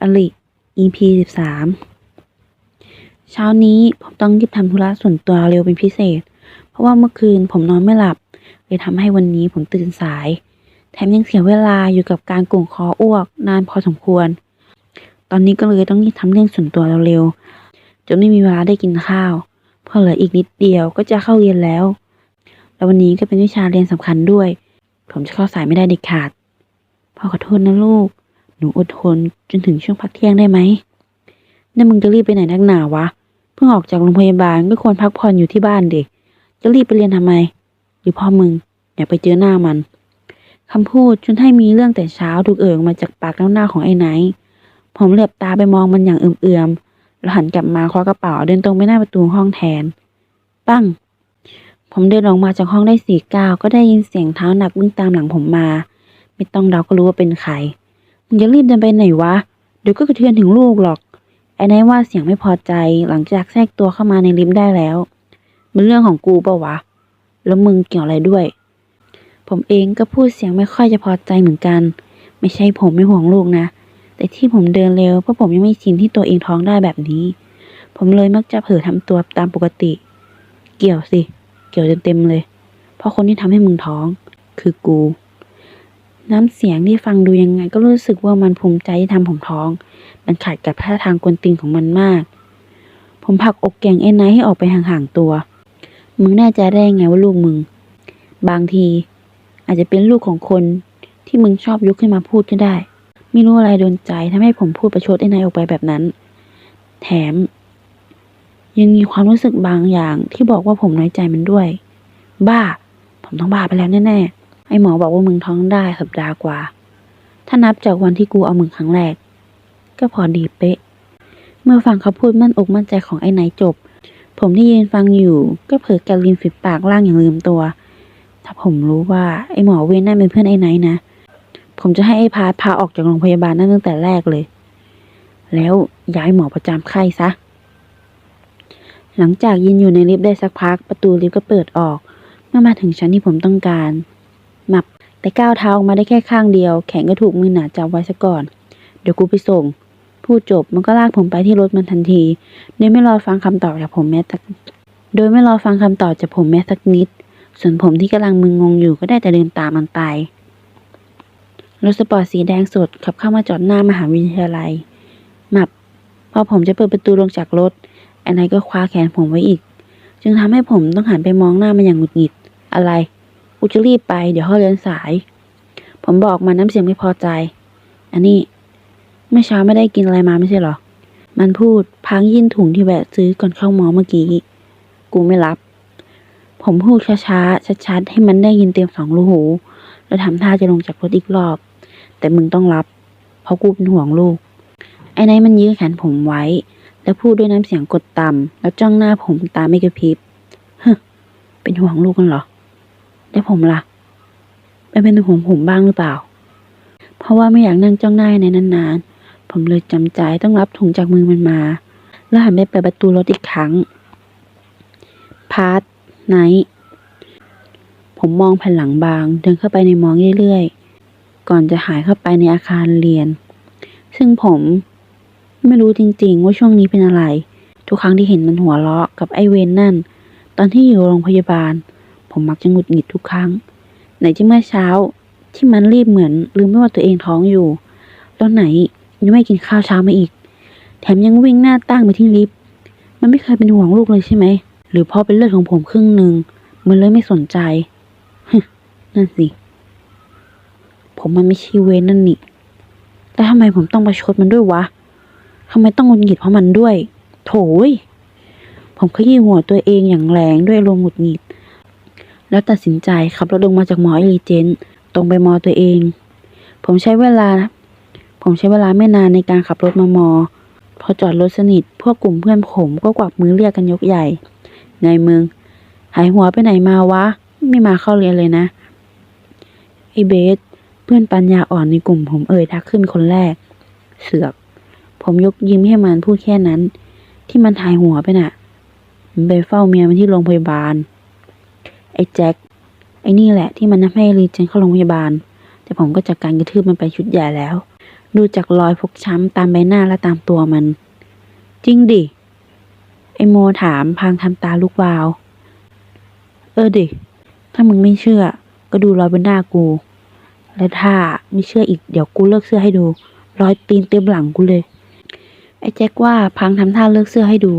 อลิ EP สิบสามเช้านี้ผมต้องรีบทำธุระส่วนตัวเร็วเป็นพิเศษ เพราะว่าเมื่อคืนผมนอนไม่หลับเลยทำให้วันนี้ผมตื่นสาย แถมยังเสียเวลาอยู่กับการกลุ่งคออ้วกนานพอสมควร ตอนนี้ก็เลยต้องรีบทำเรื่องส่วนตัวเร็วๆจนไม่มีเวลาได้กินข้าวเพราะเหลืออีกนิดเดียวก็จะเข้าเรียนแล้ว แล้ววันนี้ก็เป็นวิชาเรียนสำคัญด้วย ผมจะเข้าสายไม่ได้เด็ดขาดพ่อขอโทษนะลูก หนูอดทนจนถึงช่วงพักเที่ยงได้ไหมนี่มึงจะรีบไปไหนนักหนาวะ เพิ่งออกจากโรงพยาบาลก็ควรพักผ่อนอยู่ที่บ้านเด็ก จะรีบไปเรียนทำไม หรือพ่อมึงอยากไปเจอหน้ามันคำพูดจนให้มีเรื่องแต่เช้าถูกเอ่ยออกมาจากปากแล้วหน้าของไอ้ไนท์ผมเหลือบตาไปมองมันอย่างเอื่อมๆแล้วหันกลับมาคว้ากระเป๋าเดินตรงไปหน้าประตูห้องแทน ปั้ง ผมเดินออกมาจากห้องได้สี่ก้าวก็ได้ยินเสียงเท้าหนักวิ่งตามหลังผมมา ไม่ต้องเดาก็รู้ว่าเป็นใคร มึงจะรีบเดินไปไหนวะ เดี๋ยวก็กระเทือนถึงลูกหรอก ไอ้นายว่าเสียงไม่พอใจหลังจากแทรกตัวเข้ามาในลิฟต์ได้แล้ว มันเรื่องของกูเปล่าวะ แล้วมึงเกี่ยวอะไรด้วย ผมเองก็พูดเสียงไม่ค่อยจะพอใจเหมือนกัน ไม่ใช่ผมไม่ห่วงลูกนะ แต่ที่ผมเดินเร็วเพราะผมยังไม่ชินที่ตัวเองท้องได้แบบนี้ ผมเลยมักจะเผลอทำตัวตามปกติ เกี่ยวสิ เกี่ยวเต็มๆเลย เพราะคนที่ทำให้มึงท้อง คือกู น้ำเสียงที่ฟังดูยังไงก็รู้สึกว่ามันภูมิใจที่ทำผมท้อง มันขัดกับท่าทางกวนตีนของมันมาก ผมผลักอกแกงเอ็นไนให้ออกไปห่างๆตัว มึงแน่ใจได้ไงว่าลูกมึง บางที อาจจะเป็นลูกของคนที่มึงชอบยกขึ้นมาพูดก็ได้ ไม่รู้อะไรโดนใจทำให้ผมพูดประชดไอ้นายออกไปแบบนั้น แถม ยังมีความรู้สึกบางอย่างที่บอกว่าผมน้อยใจมันด้วย บ้า ผมต้องบ้าไปแล้วแน่ๆ ไอหมอบอกว่ามึงท้องได้สัปดาห์กว่า ถ้านับจากวันที่กูเอามึงครั้งแรก ก็พอดีเป๊ะ เมื่อฟังเขาพูดมั่นอกมั่นใจของไอ้ไนจบ ผมที่ยืนฟังอยู่ ก็เผลอกัดริมฝีปากล่างอย่างลืมตัว ถ้าผมรู้ว่าไอ้หมอเวนนั่นเป็นเพื่อนไอ้ไนนะ ผมจะให้ไอ้พาพาออกจากโรงพยาบาลนั่นตั้งแต่แรกเลย แล้วย้ายหมอประจำไข้ซะ หลังจากยืนอยู่ในลิฟต์ได้สักพัก ประตูลิฟต์ก็เปิดออก เมื่อมาถึงชั้นที่ผมต้องการ มับ แต่ก้าวเท้าออกมาได้แค่ข้างเดียว แขนก็ถูกมือหนาจับไว้ซะก่อน เดี๋ยวกูไปส่ง พูดจบมันก็ลากผมไปที่รถมันทันที โดยไม่รอฟังคำตอบจากผมแม้สักโดยไม่รอฟังคำตอบจากผมแม้สักนิด ส่วนผมที่กำลังมึนงงอยู่ก็ได้แต่เดินตามมันไปรถสปอร์ตสีแดงสดขับเข้ามาจอดหน้ามหาวิทยาลัยหมับพอผมจะเปิดประตูลงจากรถไอ้นายก็คว้าแขนผมไว้อีก จึงทำให้ผมต้องหันไปมองหน้ามันอย่างหงุดหงิด อะไร กูจะรีบไป เดี๋ยวเขาเดินสาย ผมบอกมันน้ำเสียงไม่พอใจ อันนี้เมื่อเช้าไม่ได้กินอะไรมาไม่ใช่หรอ มันพูดพางยื่นถุงที่แวะซื้อก่อนเข้าหมอเมื่อกี้ กูไม่รับ ผมพูดช้าๆ ชัดๆ ให้มันได้ยินเต็มสองรูหู แล้วทำท่าจะลงจากรถอีกรอบ แต่มึงต้องรับ เพราะกูเป็นห่วงลูก ไอ้นท์มันยื้อแขนผมไว้ แล้วพูดด้วยน้ำเสียงกดต่ำแล้วจ้องหน้าผมตาไม่กระพริบ เฮึเป็นห่วงลูกกันเหรอ แล้วผมล่ะไม่เป็นห่วงผมบ้างหรือเปล่า เพราะว่าไม่อยากนั่งจ้องหน้าในนานๆ ผมเลยจำใจต้องรับถุงจากมือมันมา แล้วหันไปเปิดประตูรถอีกครั้ง พาร์ทไนท์ผมมองแผ่นหลังบาง เดินเข้าไปในมองเรื่อยๆ ก่อนจะหายเข้าไปในอาคารเรียน ซึ่งผมไม่รู้จริงๆ ว่าช่วงนี้เป็นอะไร ทุกครั้งที่เห็นมันหัวเราะกับไอเวนนั่น ตอนที่อยู่โรงพยาบาล ผมมักจะหงุดหงิดทุกครั้ง ไหนจะเมื่อเช้าที่มันรีบเหมือนลืมไม่ว่าตัวเองท้องอยู่แล้วไหนยังไม่กินข้าวเช้ามาอีก แถมยังวิ่งหน้าตั้งไปที่ลิฟต์มันไม่เคยเป็นห่วงลูกเลยใช่ไหม หรือพราะเป็นเลือดของผมครึ่งหนึ่งมันเลยไม่สนใจนั่นสิ ผมมันไม่ใช่เวนนั่นนี่แล้วทำไมผมต้องประชดมันด้วยวะทำไมต้องหงุดหงิดเพราะมันด้วย โถยผมขยี้หัวตัวเองอย่างแรงด้วยอารมหงุดหงิด แล้วตัดสินใจขับรถลงมาจากมอเอลีเจนต์ตรงไปมอตัวเอง ผมใช้เวลา ผมใช้เวลาไม่นานในการขับรถมามอ พอจอดรถสนิท พวกกลุ่มเพื่อนผมก็กวักมือเรียกกันยกใหญ่ ไงมึง หายหัวไปไหนมาวะ ไม่มาเข้าเรียนเลยนะ ไอ้เบส เพื่อนปัญญาอ่อนในกลุ่มผมเอ่ยทักขึ้นคนแรก เสือก ผมยกยิ้มให้มันพูดแค่นั้น ที่มันหายหัวไปน่ะ มันไปเฝ้าเมียมันที่โรงพยาบาล อ้แจ็คไอ้นี่แหละที่มันทำให้รีเจนเข้าโรงพยาบาล แต่ผมก็จัดการกระทืบมันไปชุดใหญ่แล้ว ดูจากรอยฟกช้ำตามใบหน้าและตามตัวมัน จริงดิ ไอโมถามพางทำตาลูกวาว เออดิ ถ้ามึงไม่เชื่อ ก็ดูรอยบนหน้ากู และถ้าไม่เชื่ออีกเดี๋ยวกูเลิกเสื้อให้ดู รอยตีนเต็มหลังกูเลย ไอ้แจ็คว่าพังทำท่าเลิกเสื้อให้ดู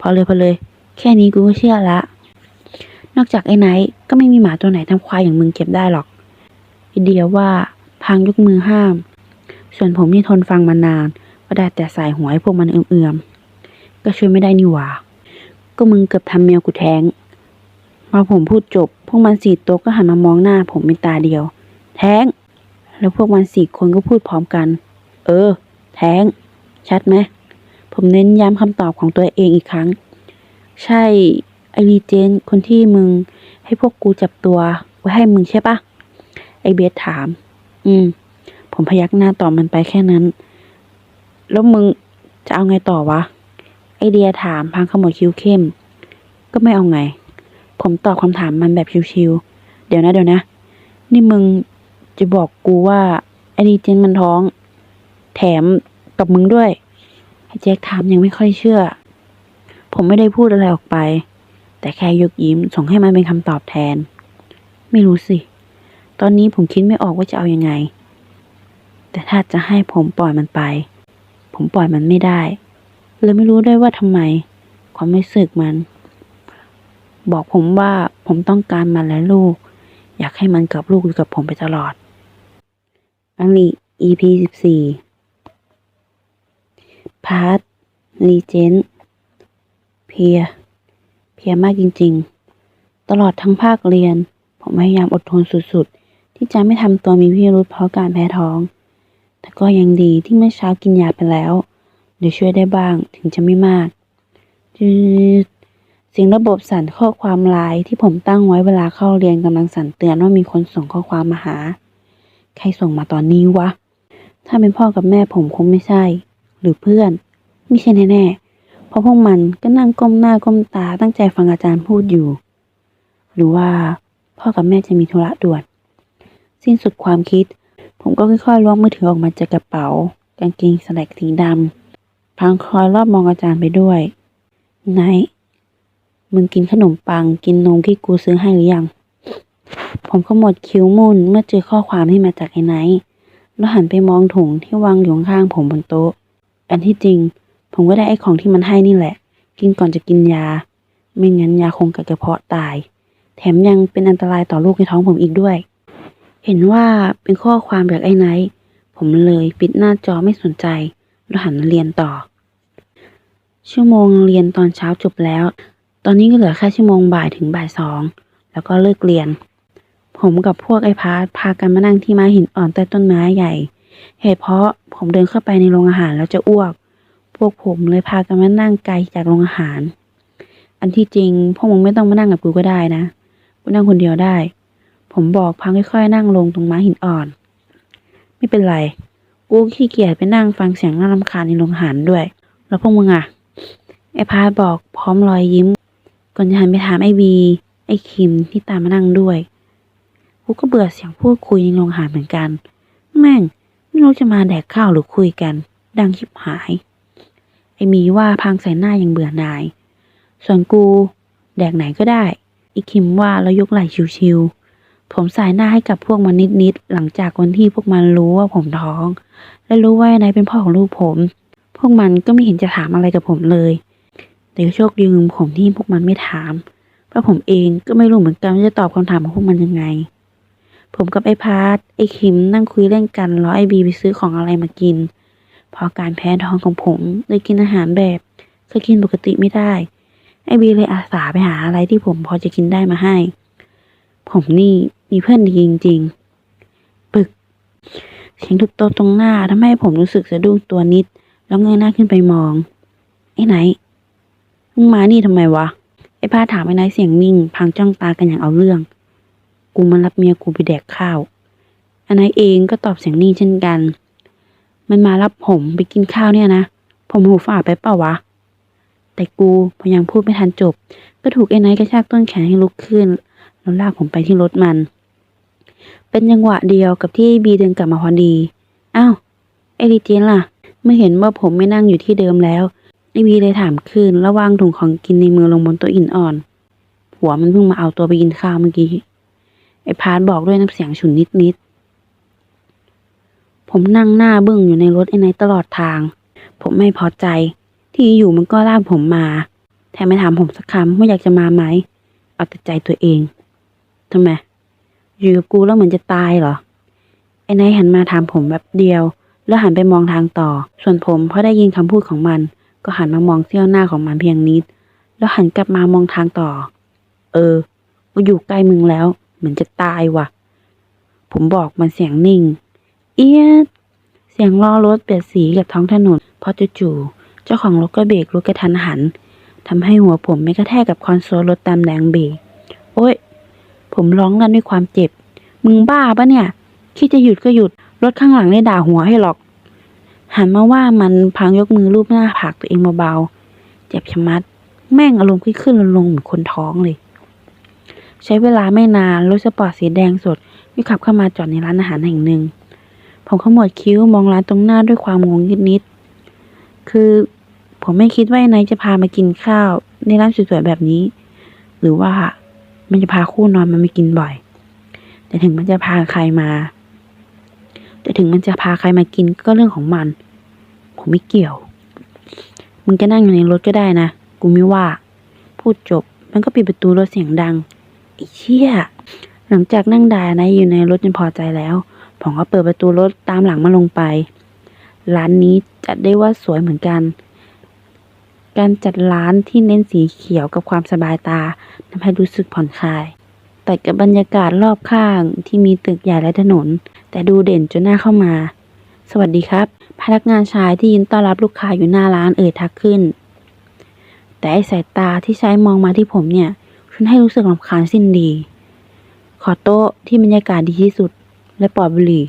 พอเลยพอเลย แค่นี้กูก็เชื่อละ อกจากไอ้ไนท์ก็ไม่มีหมาตัวไหนทำควายอย่างมึงเก็บได้หรอกไอเดียว่าพังยกมือห้าม ส่วนผมที่ทนฟังมานานก็ได้แต่สายหัวให้พวกมันเอื่อมๆ ก็ช่วยไม่ได้นี่หว่า ก็มึงเกือบทำเมียกูแท้งพอผมพูดจบ พวกมันสี่ตัวก็หันมามองหน้า ผมเป็นตาเดียว แท้ง แล้วพวกมันสี่คนก็พูดพร้อมกัน เออ แท้ง ชัดไหม ผมเน้นย้ำคำตอบของตัวเองอีกครั้ง ใช่ ไอรีเจนคนที่มึงให้พวกกูจับตัวไว้ให้มึงใช่ปะไอเบสถาม อืม ผมพยักหน้าตอบมันไปแค่นั้น แล้วมึงจะเอาไงต่อวะ ไอเดียถามพางขมวดคิ้วเข้ม ก็ไม่เอาไง ผมตอบคำถามมันแบบชิวๆ เดี๋ยวนะเดี๋ยวนะ นี่มึงจะบอกกูว่าไอดีเจนมันท้อง แถมกับมึงด้วยไอแจ็คถามยังไม่ค่อยเชื่อ ผมไม่ได้พูดอะไรออกไป แต่แค่ยกยิ้มส่งให้มันเป็นคำตอบแทน ไม่รู้สิ ตอนนี้ผมคิดไม่ออกว่าจะเอายังไง แต่ถ้าจะให้ผมปล่อยมันไป ผมปล่อยมันไม่ได้เลยไม่รู้ด้วยว่าทำไม ความรู้สึกมัน บอกผมว่าผมต้องการมันและลูก อยากให้มันกับลูกอยู่กับผมไปตลอด อันนี้ EP สิบสี่พาร์ทรีเจนเพีย เพียมากจริง ๆ ตลอดทั้งภาคเรียน ผมพยายามอดทนสุดๆ ที่จะไม่ทำตัวมีพิรุธเพราะการแพ้ท้อง แต่ก็ยังดีที่เมื่อเช้ากินยาไปแล้ว เดี๋ยวช่วยได้บ้างถึงจะไม่มากจืดเสียงระบบสั่นข้อความไลน์ที่ผมตั้งไว้เวลาเข้าเรียนกำลังสั่นเตือนว่ามีคนส่งข้อความมาหา ใครส่งมาตอนนี้วะ ถ้าเป็นพ่อกับแม่ผมคงไม่ใช่ หรือเพื่อน ไม่ใช่แน่ๆ เพราะพวกมันก็นั่งก้มหน้าก้มตาตั้งใจฟังอาจารย์พูดอยู่ หรือว่าพ่อกับแม่จะมีธุระด่วน สิ้นสุดความคิด ผมก็ค่อยๆล้วงมือถือออกมาจากกระเป๋า กางเกงสแลกสีดำพลางคอยรอบมองอาจารย์ไปด้วยไนมึงกินขนมปังกินนมที่กูซื้อให้หรือยัง ผมก็หมดคิ้วมุนเมื่อเจอข้อความที่มาจากไอ้ไนท์แล้วหันไปมองถุงที่วางอยู่ข้างผมบนโต๊ะ อันที่จริง ผมก็ได้ไอ้ของที่มันให้นี่แหละ กินก่อนจะกินยา ไม่งั้นยาคงกัดกระเพาะตาย แถมยังเป็นอันตรายต่อลูกในท้องผมอีกด้วย เห็นว่าเป็นข้อความจากไอ้ไนท์ผมเลยปิดหน้าจอไม่สนใจแล้วหันมาเรียนต่อ ชั่วโมงเรียนตอนเช้าจบแล้ว ตอนนี้ก็เหลือแค่ชั่วโมงบ่ายถึงบ่ายสองแล้วก็เลิกเรียน ผมกับพวกไอ้พาร์ทพากันมานั่งที่ม้าหินอ่อนใต้ต้นไม้ใหญ่เหตุเพราะผมเดินเข้าไปในโรงอาหารแล้วจะอ้วก วกผมเลยพากันมานั่งไกลจากโรงอาหาร อันที่จริงพวกมึงไม่ต้องมานั่งกับกูก็ได้นะ กูนั่งคนเดียวได้ ผมบอกพังค่อยๆนั่งลงตรงม้าหินอ่อน ไม่เป็นไร กูขี้เกียจไปนั่งฟังเสียงน่ารำคาญในโรงอาหารด้วย แล้วพวกมึงอะไอพาบอกพร้อมรอยยิ้ม ก่อนจะหันไปถามไอบีไอคิมที่ตามมานั่งด้วย กูก็เบื่อเสียงพูดคุยในโรงอาหารเหมือนกัน แม่งไม่รู้จะมาแดกข้าวหรือคุยกัน ดังชิบหาย ไอ้มีว่าพังใส่หน้าอยังเบื่อหน่าย ส่วนกู แดกไหนก็ได้ อีคิมว่าแล้วยกไหล่ชิวๆ ผมสายหน้าให้กับพวกมันนิดๆ หลังจากวันที่พวกมันรู้ว่าผมท้อง และรู้ว่านายเป็นพ่อของลูกผม พวกมันก็ไม่เห็นจะถามอะไรกับผมเลย แต่โชคดีของผมที่พวกมันไม่ถามเพราะผมเองก็ไม่รู้เหมือนกันว่าจะตอบคำถามของพวกมันยังไง ผมกับไอ้พาร์ทไอ้คิมนั่งคุยเล่นกันรอไอ้บีไปซื้อของอะไรมากิน เพอการแพ้ท้องของผมเลยกินอาหารแบบเคยกินปกติไม่ได้ ไอ้บีเลยอาสาไปหาอะไรที่ผมพอจะกินได้มาให้ ผมนี่มีเพื่อนดีจริงๆ ปึก เสียงทุบโต๊ะตรงหน้าทำให้ผมรู้สึกสะดุ้งตัวนิด แล้วเงยหน้าขึ้นไปมอง ไอ้ไหนมึงมานี่ทำไมวะ ไอ้พาถามไอ้ไหนเสียงนิ่ง พังจ้องตากันอย่างเอาเรื่อง กูมารับเมียกูไปแดกข้าวไอ้ไหนเองก็ตอบเสียงนิ่งเช่นกัน มันมารับผมไปกินข้าวเนี่ยนะ ผมหูฝาดไปเปล่าวะ แต่กูพอยังพูดไม่ทันจบ ก็ถูกไอ้ไนท์กระชากต้นแขนให้ลุกขึ้น แล้วลากผมไปที่รถมัน เป็นจังหวะเดียวกับที่บีเดินกลับมาพอดี อ้าวไอรีเจนล่ะเมื่อเห็นว่าผมไม่นั่งอยู่ที่เดิมแล้วไอวีเลยถามคืนระวางถุงของกินในมือลงบนโต๊ะหินอ่อนหัวมันเพิ่งมาเอาตัวไปกินข้าวเมื่อกี้ ไอพาร์ทบอกด้วยน้ำเสียงฉุนนิดๆ ผมนั่งหน้าบึ้งอยู่ในรถไอ้ไนท์ตลอดทาง ผมไม่พอใจ ที่อยู่มันก็ลากผมมาแถมไม่ถามผมสักคำว่าอยากจะมาไหม เอาแต่ใจตัวเองทำไม อยู่กับกูแล้วเหมือนจะตายเหรอ ไอ้ไนท์หันมาถามผมแบบเดียว แล้วหันไปมองทางต่อ ส่วนผมพอได้ยินคำพูดของมัน ก็หันมามองเสี้ยวหน้าของมันเพียงนิด แล้วหันกลับมามองทางต่อ เออ กูอยู่ใกล้มึงแล้ว เหมือนจะตายว่ะ ผมบอกมันเสียงนิ่ง เอียด เสียงล้อรถเปลี่ยนสีกับท้องถนนพอจู่ๆเจ้าของรถก็เบรกรถกระทันหันทำให้หัวผมไม่กระแทกกับคอนโซลรถตามแรงเบรกโอ๊ย ผมร้องลั่นด้วยความเจ็บ มึงบ้าปะเนี่ย คิดจะหยุดก็หยุด รถข้างหลังได้ด่าหัวให้หรอก หันมาว่ามันพังยกมือรูปหน้าผากตัวเองเบาๆ เจ็บชะมัด แม่งอารมณ์ขึ้นขึ้นลงลงเหมือนคนท้องเลย ใช้เวลาไม่นานรถสปอร์ตสีแดงสดก็ขับเข้ามาจอดในร้านอาหารแห่งหนึ่ง ผมขมวดคิ้วมองร้านตรงหน้าด้วยความงงนิดๆคือผมไม่คิดว่าไอ้ไนจะพามากินข้าว ในร้านสวยๆแบบนี้ หรือว่ามันจะพาคู่นอนมันมากินบ่อย แต่ถึงมันจะพาใครมา แต่ถึงมันจะพาใครมากินก็เรื่องของมัน ผมไม่เกี่ยว มึงจะนั่งอยู่ในรถก็ได้นะ กูไม่ว่า พูดจบ มันก็ปิดประตูรถเสียงดังไอ้เชี่ยหลังจากนั่งด่านะอยู่ในรถจนพอใจแล้ว ผมก็เปิดประตูรถตามหลังมาลงไป ร้านนี้จัดได้ว่าสวยเหมือนกัน การจัดร้านที่เน้นสีเขียวกับความสบายตาทำให้รู้สึกผ่อนคลายแต่กับบรรยากาศรอบข้างที่มีตึกใหญ่และถนน แต่ดูเด่นจนน่าเข้ามา สวัสดีครับ พนักงานชายที่ยืนต้อนรับลูกค้าอยู่หน้าร้านเอ่ยทักขึ้น แต่ไอสายตาที่ใช้มองมาที่ผมเนี่ยฉันให้รู้สึกรำคาญสิ้นดี ขอโต๊ะที่บรรยากาศดีที่สุด และปลอดบุหรี่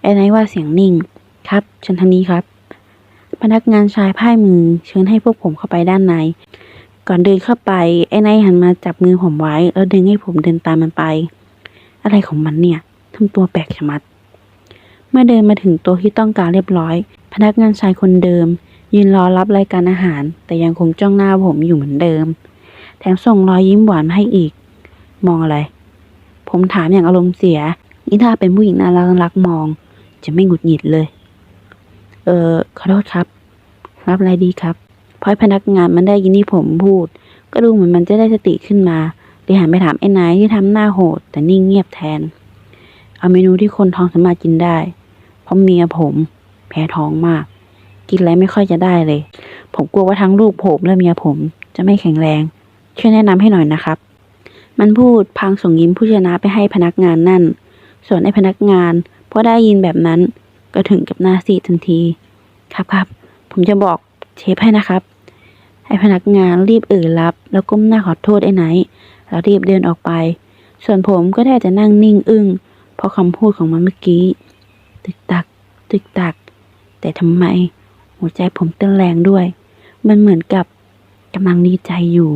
ไอ้ไนว่าเสียงนิ่ง ครับเชิญทางนี้ครับ พนักงานชายพ่ายมือเชิญให้พวกผมเข้าไปด้านใน ก่อนเดินเข้าไปไอ้ไนหันมาจับมือผมไว้ แล้วดึงให้ผมเดินตามมันไป อะไรของมันเนี่ยทำตัวแปลกชะมัด เมื่อเดินมาถึงต๊ะที่ต้องการเรียบร้อย พนักงานชายคนเดิม ยืนรอรับรายการอาหาร แต่ยังคงจ้องหน้าผมอยู่เหมือนเดิม แถมส่งรอยยิ้มหวานมาให้อีก มองอะไร ผมถามอย่างอารมณ์เสีย นี่ถ้าเป็นผู้หญิงน่ารักรักมอง จะไม่หงุดหงิดเลย เออขอโทษครับ รับอะไรดีครับเพราะพนักงานมันได้ยินที่ผมพูด ก็ดูเหมือนมันจะได้สติขึ้นมาเลยหันไปถามไอ้นายที่ทำหน้าโหด แต่นิ่งเงียบแทน เอาเมนูที่คนท้องสามารถกินได้ เพราะเมียผม แพ้ท้องมาก กินอะไรไม่ค่อยจะได้เลย ผมกลัวว่าทั้งลูกผมและเมียผมจะไม่แข็งแรง ช่วยแนะนำให้หน่อยนะครับ มันพูดพางส่งยิ้มผู้ชนะไปให้พนักงานนั่น ส่วนไอ้พนักงานพอได้ยินแบบนั้นก็ถึงกับหน้าซีดทันที ครับครับ ผมจะบอกเชฟให้นะครับ ให้พนักงานรีบเอ่ยรับ แล้วก้มหน้าขอโทษไอ้ไนแล้วรีบเดินออกไป ส่วนผมก็ได้แต่นั่งนิ่งอึ้งเพราะคำพูดของมันเมื่อกี้ ตึกตัก ตึกตัก แต่ทำไม หัวใจผมเต้นแรงด้วย มันเหมือนกับกำลังดีใจอยู่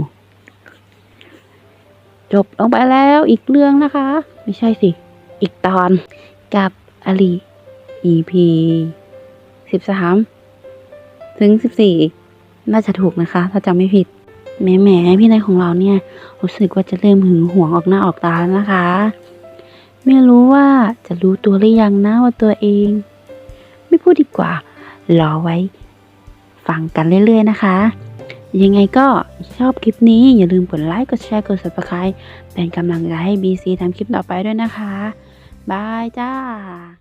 จบลงไปแล้วอีกเรื่องนะคะ ไม่ใช่สิ อีกตอนกับอลี EP สิบสามถึงสิบสี่น่าจะถูกนะคะ ถ้าจำไม่ผิดแหมแหมพี่นายของเราเนี่ย รู้สึกว่าจะเริ่มหึงหวงออกหน้าออกตาแล้วนะคะ ไม่รู้ว่าจะรู้ตัวหรือยังนะว่าตัวเอง ไม่พูดดีกว่า รอไว้ ฟังกันเรื่อยๆนะคะ ยังไงก็ชอบคลิปนี้ อย่าลืมกดไลค์ กดแชร์ กด subscribe เป็นกำลังใจให้ BC ทำคลิปต่อไปด้วยนะคะ บายจ้า